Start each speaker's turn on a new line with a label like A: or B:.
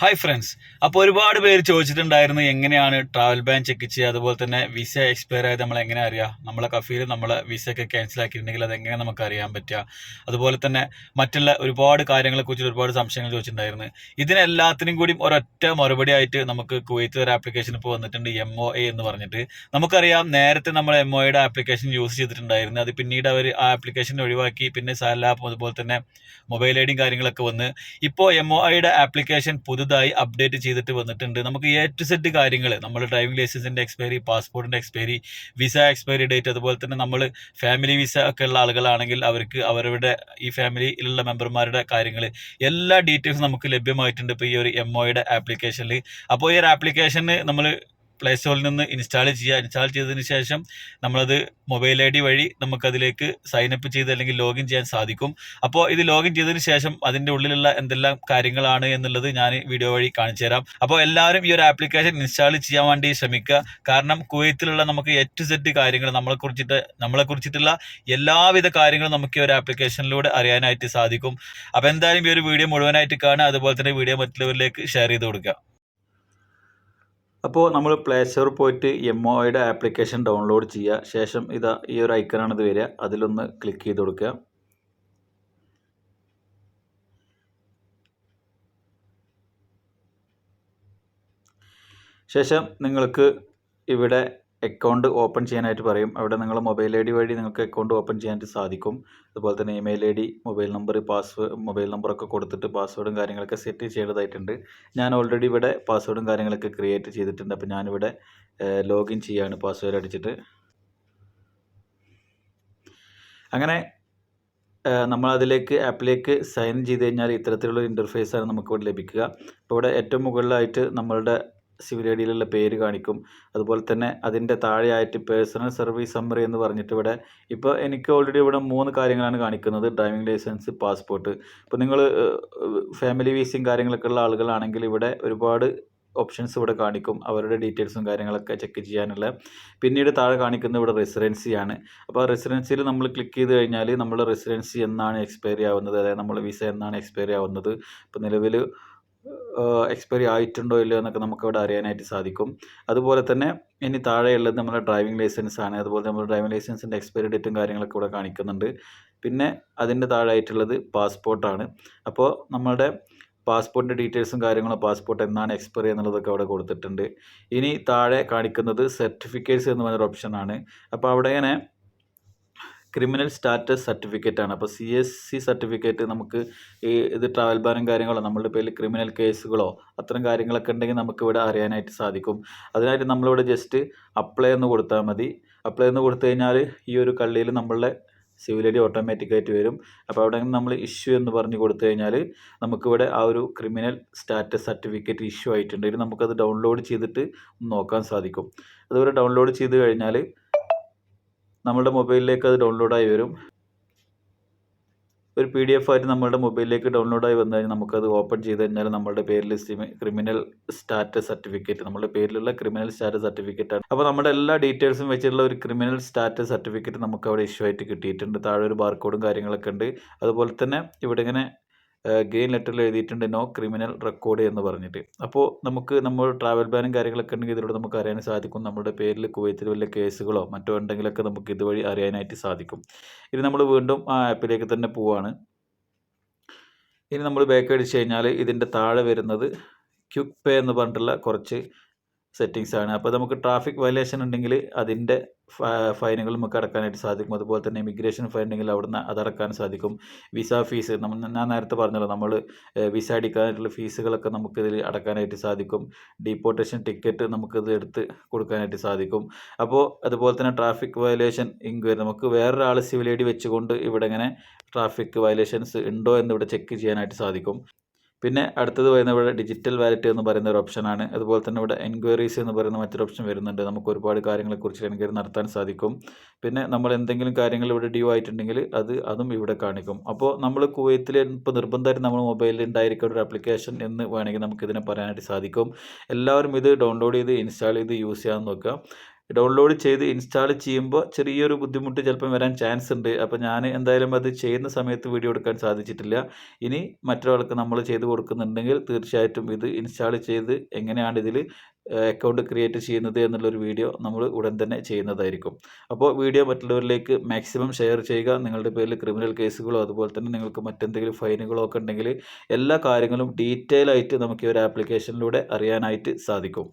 A: Hi friends അപ്പോൾ ഒരുപാട് പേര് ചോദിച്ചിട്ടുണ്ടായിരുന്നു എങ്ങനെയാണ് ട്രാവൽ ബാൻ ചെക്ക് ചെയ്യുക? അതുപോലെ തന്നെ വിസ എക്സ്പയർ ആയത് നമ്മൾ എങ്ങനെ അറിയാം? നമ്മളെ കഫീൽ നമ്മളെ വിസ ഒക്കെ ക്യാൻസൽ ആക്കിയിട്ടുണ്ടെങ്കിൽ അത് എങ്ങനെ നമുക്ക് അറിയാൻ പറ്റുക? അതുപോലെ തന്നെ മറ്റുള്ള ഒരുപാട് കാര്യങ്ങളെക്കുറിച്ച് ഒരുപാട് സംശയങ്ങൾ ചോദിച്ചിട്ടുണ്ടായിരുന്നു. ഇതിനെല്ലാത്തിനും കൂടി ഒരൊറ്റ മറുപടി ആയിട്ട് നമുക്ക് കുവൈത്ത് ഒരു ആപ്ലിക്കേഷൻ ഇപ്പോൾ വന്നിട്ടുണ്ട് എം ഒ എ എന്ന് പറഞ്ഞിട്ട്. നമുക്കറിയാം നേരത്തെ നമ്മൾ എം ഒ എയുടെ ആപ്ലിക്കേഷൻ യൂസ് ചെയ്തിട്ടുണ്ടായിരുന്നു. അത് പിന്നീട് അവർ ആ ആപ്ലിക്കേഷൻ ഒഴിവാക്കി. പിന്നെ സാലാപ്പ് അതുപോലെ തന്നെ മൊബൈൽ ഐ ഡിയും കാര്യങ്ങളൊക്കെ വന്ന്. ഇപ്പോൾ എം ഒ ഐയുടെ ആപ്ലിക്കേഷൻ പുതുതായി അപ്ഡേറ്റ് ചെയ്തിട്ട് വന്നിട്ടുണ്ട്. നമുക്ക് എ ടു സെറ്റ് കാര്യങ്ങൾ നമ്മൾ ഡ്രൈവിംഗ് ലൈസൻസിന്റെ എക്സ്പയറി പാസ്പോർട്ടിന്റെ എക്സ്പയറി വിസ എക്സ്പയറി ഡേറ്റ് അതുപോലെ തന്നെ നമ്മൾ ഫാമിലി വിസ ഒക്കെ ഉള്ള ആളുകളാണെങ്കിൽ അവർക്ക് അവരുടെ ഈ ഫാമിലിയിലുള്ള മെമ്പർമാരുടെ കാര്യങ്ങൾ എല്ലാ ഡീറ്റെയിൽസും നമുക്ക് ലഭ്യമായിട്ടുണ്ട്. ഇപ്പോൾ ഈ ഒരു എം ഒയുടെ ആപ്ലിക്കേഷനിൽ അപ്പോൾ ഈ ഒരു ആപ്ലിക്കേഷന് നമ്മൾ പ്ലേ സ്റ്റോറിൽ നിന്ന് ഇൻസ്റ്റാൾ ചെയ്യുക ഇൻസ്റ്റാൾ ചെയ്തതിന് ശേഷം നമ്മളത് മൊബൈൽ ഐ ഡി വഴി നമുക്കതിലേക്ക് സൈനപ്പ് ചെയ്ത് അല്ലെങ്കിൽ ലോഗിൻ ചെയ്യാൻ സാധിക്കും. അപ്പോൾ ഇത് ലോഗിൻ ചെയ്തതിന് ശേഷം അതിന്റെ ഉള്ളിലുള്ള എന്തെല്ലാം കാര്യങ്ങളാണ് എന്നുള്ളത് ഞാൻ വീഡിയോ വഴി കാണിച്ചു തരാം. അപ്പോൾ എല്ലാവരും ഈ ഒരു ആപ്ലിക്കേഷൻ ഇൻസ്റ്റാൾ ചെയ്യാൻ വേണ്ടി ശ്രമിക്കുക. കാരണം കുവൈത്തിലുള്ള നമുക്ക് എ ടു സെറ്റ് കാര്യങ്ങൾ നമ്മളെ കുറിച്ചിട്ട് നമ്മളെ കുറിച്ചിട്ടുള്ള എല്ലാവിധ കാര്യങ്ങളും നമുക്ക് ഈ ഒരു ആപ്ലിക്കേഷനിലൂടെ അറിയാനായിട്ട് സാധിക്കും. അപ്പോൾ എന്തായാലും ഈ ഒരു വീഡിയോ മുഴുവനായിട്ട് കാണുക. അതുപോലെ തന്നെ വീഡിയോ മറ്റുള്ളവരിലേക്ക് ഷെയർ ചെയ്ത് കൊടുക്കുക. അപ്പോൾ നമ്മൾ പ്ലേ സ്റ്റോർ പോയിട്ട് എം ഒയുടെ ആപ്ലിക്കേഷൻ ഡൗൺലോഡ് ചെയ്യുക ശേഷം ഇതാ ഈ ഒരു ഐക്കണാണ് ഇത് വരിക. അതിലൊന്ന് ക്ലിക്ക് ചെയ്ത് കൊടുക്കുക. ശേഷം നിങ്ങൾക്ക് ഇവിടെ അക്കൗണ്ട് ഓപ്പൺ ചെയ്യാനായിട്ട് പറയും. അവിടെ നിങ്ങൾ മൊബൈൽ ഐ ഡി വഴി നിങ്ങൾക്ക് അക്കൗണ്ട് ഓപ്പൺ ചെയ്യാനായിട്ട് സാധിക്കും. അതുപോലെ തന്നെ email I D mobile number password mobile നമ്പറൊക്കെ കൊടുത്തിട്ട് പാസ്വേഡും കാര്യങ്ങളൊക്കെ സെറ്റ് ചെയ്യേണ്ടതായിട്ടുണ്ട്. ഞാൻ ഓൾറെഡി ഇവിടെ പാസ്വേഡും കാര്യങ്ങളൊക്കെ ക്രിയേറ്റ് ചെയ്തിട്ടുണ്ട്. അപ്പോൾ ഞാനിവിടെ ലോഗിൻ ചെയ്യാണ് പാസ്വേഡ് അടിച്ചിട്ട്. അങ്ങനെ നമ്മൾ അതിലേക്ക് ആപ്പിലേക്ക് സൈൻ ചെയ്ത് കഴിഞ്ഞാൽ ഇത്തരത്തിലുള്ള ഇന്റർഫേസാണ് നമുക്ക് ഇവിടെ ലഭിക്കുക. ഇപ്പോൾ ഇവിടെ ഏറ്റവും മുകളിലായിട്ട് നമ്മളുടെ സിവിൽ ഐ ഡിയിലുള്ള പേര് കാണിക്കും. അതുപോലെ തന്നെ അതിന്റെ താഴെയായിട്ട് പേഴ്സണൽ സർവീസ് സമ്മറി എന്ന് പറഞ്ഞിട്ട് ഇവിടെ ഇപ്പോൾ എനിക്ക് ഓൾറെഡി ഇവിടെ മൂന്ന് കാര്യങ്ങളാണ് കാണിക്കുന്നത്. Driving licence passport. ഇപ്പോൾ നിങ്ങൾ ഫാമിലി വീസയും കാര്യങ്ങളൊക്കെ ഉള്ള ആളുകളാണെങ്കിൽ ഇവിടെ ഒരുപാട് ഓപ്ഷൻസ് ഇവിടെ കാണിക്കും. അവരുടെ ഡീറ്റെയിൽസും കാര്യങ്ങളൊക്കെ ചെക്ക് ചെയ്യാനുള്ള. പിന്നീട് താഴെ കാണിക്കുന്നത് ഇവിടെ റെസിഡൻസിയാണ് അപ്പോൾ റെസിഡൻസിയിൽ നമ്മൾ ക്ലിക്ക് ചെയ്ത് കഴിഞ്ഞാൽ നമ്മൾ റെസിഡൻസി എന്നാണ് എക്സ്പയറി ആവുന്നത്. അതായത് നമ്മൾ വിസ എന്നാണ് എക്സ്പയറി ആവുന്നത്. ഇപ്പോൾ നിലവിൽ എക്സ്പയറി ആയിട്ടുണ്ടോ ഇല്ലയോ എന്നൊക്കെ നമുക്കവിടെ അറിയാനായിട്ട് സാധിക്കും. അതുപോലെ തന്നെ ഇനി താഴെയുള്ളത് നമ്മുടെ ഡ്രൈവിംഗ് ലൈസൻസ് ആണ്. അതുപോലെ നമ്മുടെ ഡ്രൈവിംഗ് ലൈസൻസിന്റെ എക്സ്പയറി ഡേറ്റും കാര്യങ്ങളൊക്കെ ഇവിടെ കാണിക്കുന്നുണ്ട്. പിന്നെ അതിന്റെ താഴെ ആയിട്ടുള്ളത് പാസ്പോർട്ടാണ് അപ്പോൾ നമ്മുടെ പാസ്പോർട്ടിന്റെ ഡീറ്റെയിൽസും കാര്യങ്ങളും പാസ്പോർട്ട് എന്നാണ് എക്സ്പയറി എന്നുള്ളതൊക്കെ അവിടെ കൊടുത്തിട്ടുണ്ട്. ഇനി താഴെ കാണിക്കുന്നത് സർട്ടിഫിക്കറ്റ്സ് എന്ന് പറഞ്ഞൊരു ഓപ്ഷനാണ് അപ്പോൾ അവിടെ ഇങ്ങനെ ക്രിമിനൽ സ്റ്റാറ്റസ് സർട്ടിഫിക്കറ്റ് ആണ്. അപ്പോൾ സി എസ് സി സർട്ടിഫിക്കറ്റ് നമുക്ക് ഈ ഇത് ട്രാവൽ ബാനും കാര്യങ്ങളോ നമ്മളുടെ പേരിൽ ക്രിമിനൽ കേസുകളോ അത്തരം കാര്യങ്ങളൊക്കെ ഉണ്ടെങ്കിൽ നമുക്ക് ഇവിടെ അറിയാനായിട്ട് സാധിക്കും. അതിനായിട്ട് നമ്മളിവിടെ ജസ്റ്റ് അപ്ലൈ എന്ന് കൊടുത്താൽ മതി. അപ്ലൈ എന്ന് കൊടുത്തു കഴിഞ്ഞാൽ ഈ ഒരു കള്ളിയിൽ നമ്മളുടെ സിവിൽ ഐ ഓട്ടോമാറ്റിക്കായിട്ട് വരും. അപ്പോൾ അവിടെ നമ്മൾ ഇഷ്യൂ എന്ന് പറഞ്ഞ് കൊടുത്തു കഴിഞ്ഞാൽ നമുക്കിവിടെ ആ ഒരു ക്രിമിനൽ സ്റ്റാറ്റസ് സർട്ടിഫിക്കറ്റ് ഇഷ്യൂ ആയിട്ടുണ്ട്. ഇനി നമുക്കത് ഡൗൺലോഡ് ചെയ്തിട്ട് നോക്കാൻ സാധിക്കും. അതുപോലെ ഡൗൺലോഡ് ചെയ്ത് കഴിഞ്ഞാൽ നമ്മളുടെ മൊബൈലിലേക്ക് അത് ഡൗൺലോഡായി വരും. ഒരു പി ഡി എഫ് ആയിട്ട് നമ്മളുടെ മൊബൈലിലേക്ക് ഡൗൺലോഡായി വന്നു കഴിഞ്ഞാൽ നമുക്കത് ഓപ്പൺ ചെയ്ത് കഴിഞ്ഞാൽ നമ്മളുടെ പേരിൽ ക്രിമിനൽ സ്റ്റാറ്റസ് സർട്ടിഫിക്കറ്റ് നമ്മുടെ പേരിലുള്ള ക്രിമിനൽ സ്റ്റാറ്റസ് സർട്ടിഫിക്കറ്റ് ആണ്. അപ്പോൾ നമ്മുടെ എല്ലാ ഡീറ്റെയിൽസും വെച്ചിട്ടുള്ള ഒരു ക്രിമിനൽ സ്റ്റാറ്റസ് സർട്ടിഫിക്കറ്റ് നമുക്ക് അവിടെ ഇഷ്യൂ ആയിട്ട് കിട്ടിയിട്ടുണ്ട്. താഴെ ഒരു ബാർകോഡും കാര്യങ്ങളൊക്കെ ഉണ്ട്. അതുപോലെ തന്നെ ഇവിടെ ഇങ്ങനെ ഗ്രീൻ ലെറ്ററിൽ എഴുതിയിട്ടുണ്ട് നോ ക്രിമിനൽ റെക്കോർഡ് എന്ന് പറഞ്ഞിട്ട്. അപ്പോൾ നമുക്ക് നമ്മൾ ട്രാവൽ ബാനും കാര്യങ്ങളൊക്കെ ഉണ്ടെങ്കിൽ ഇതിലൂടെ നമുക്ക് അറിയാൻ സാധിക്കും. നമ്മുടെ പേരിൽ കുവൈത്തിൽ വല്ല കേസുകളോ മറ്റോ ഉണ്ടെങ്കിലൊക്കെ നമുക്ക് ഇതുവഴി അറിയാനായിട്ട് സാധിക്കും. ഇനി നമ്മൾ വീണ്ടും ആ ആപ്പിലേക്ക് തന്നെ പോവാണ്. ഇനി നമ്മൾ ബാക്ക് അടിച്ച് കഴിഞ്ഞാൽ ഇതിന്റെ താഴെ വരുന്നത് ക്യുക്ക് പേ എന്ന് പറഞ്ഞിട്ടുള്ള കുറച്ച് സെറ്റിങ്സ് ആണ്. അപ്പോൾ നമുക്ക് ട്രാഫിക് വയലേഷൻ ഉണ്ടെങ്കിൽ അതിന്റെ ഫൈനുകൾ നമുക്ക് അടക്കാനായിട്ട് സാധിക്കും. അതുപോലെ തന്നെ ഇമിഗ്രേഷൻ ഫൈൻ ഉണ്ടെങ്കിൽ അവിടുന്ന് അതടക്കാൻ സാധിക്കും. വിസ ഫീസ് നമ്മൾ ഞാൻ നേരത്തെ പറഞ്ഞല്ലോ നമ്മൾ വിസ അടിക്കാനായിട്ടുള്ള ഫീസുകളൊക്കെ നമുക്കിതിൽ അടക്കാനായിട്ട് സാധിക്കും. ഡീപ്പോർട്ടേഷൻ ടിക്കറ്റ് നമുക്കിത് എടുത്ത് കൊടുക്കാനായിട്ട് സാധിക്കും. അപ്പോൾ അതുപോലെ തന്നെ ട്രാഫിക് വയലേഷൻ ഇൻക്വയറി നമുക്ക് വേറൊരാൾ സിവിൽ ഐ ഡി വെച്ചുകൊണ്ട് ഇവിടെ ഇങ്ങനെ ട്രാഫിക് വയലേഷൻസ് ഉണ്ടോ എന്ന് ഇവിടെ ചെക്ക് ചെയ്യാനായിട്ട് സാധിക്കും. പിന്നെ അടുത്തത് വരുന്ന ഇവിടെ ഡിജിറ്റൽ വാലറ്റ് എന്ന് പറയുന്ന ഒരു ഓപ്ഷനാണ് അതുപോലെ തന്നെ ഇവിടെ എൻക്വയറീസ് എന്ന് പറയുന്ന മറ്റൊരു ഓപ്ഷൻ വരുന്നുണ്ട്. നമുക്ക് ഒരുപാട് കാര്യങ്ങളെക്കുറിച്ച് എൻക്വയറി നടത്താൻ സാധിക്കും. പിന്നെ നമ്മൾ എന്തെങ്കിലും കാര്യങ്ങൾ ഇവിടെ ഡ്യൂ ആയിട്ടുണ്ടെങ്കിൽ അത് അതും ഇവിടെ കാണിക്കും. അപ്പോൾ നമ്മൾ കുവൈത്തിൽ ഇപ്പോൾ നിർബന്ധമായിട്ട് നമ്മുടെ മൊബൈലിൽ ഉണ്ടായിരിക്കുന്ന ഒരു ആപ്ലിക്കേഷൻ എന്ന് വേണമെങ്കിൽ നമുക്ക് ഇതിനെ പറയാനായിട്ട് സാധിക്കും. എല്ലാവരും ഇത് ഡൗൺലോഡ് ചെയ്ത് ഇൻസ്റ്റാൾ ചെയ്ത് യൂസ് ചെയ്യാൻ നോക്കുക. ഡൗൺലോഡ് ചെയ്ത് ഇൻസ്റ്റാൾ ചെയ്യുമ്പോൾ ചെറിയൊരു ബുദ്ധിമുട്ട് ചിലപ്പം വരാൻ ചാൻസ് ഉണ്ട്. അപ്പോൾ ഞാൻ എന്തായാലും അത് ചെയ്യുന്ന സമയത്ത് വീഡിയോ എടുക്കാൻ സാധിച്ചിട്ടില്ല. ഇനി മറ്റൊരാൾക്ക് നമ്മൾ ചെയ്ത് കൊടുക്കുന്നുണ്ടെങ്കിൽ തീർച്ചയായിട്ടും ഇത് ഇൻസ്റ്റാൾ ചെയ്ത് എങ്ങനെയാണ് ഇതിൽ അക്കൗണ്ട് ക്രിയേറ്റ് ചെയ്യുന്നത് എന്നുള്ളൊരു വീഡിയോ നമ്മൾ ഉടൻ തന്നെ ചെയ്യുന്നതായിരിക്കും. അപ്പോൾ വീഡിയോ മറ്റുള്ളവരിലേക്ക് മാക്സിമം ഷെയർ ചെയ്യുക. നിങ്ങളുടെ പേരിൽ ക്രിമിനൽ കേസുകളോ അതുപോലെ തന്നെ നിങ്ങൾക്ക് മറ്റെന്തെങ്കിലും ഫൈനുകളോ ഒക്കെ ഉണ്ടെങ്കിൽ എല്ലാ കാര്യങ്ങളും ഡീറ്റെയിൽ ആയിട്ട് നമുക്ക് ഈ ഒരു ആപ്ലിക്കേഷനിലൂടെ അറിയാനായിട്ട് സാധിക്കും.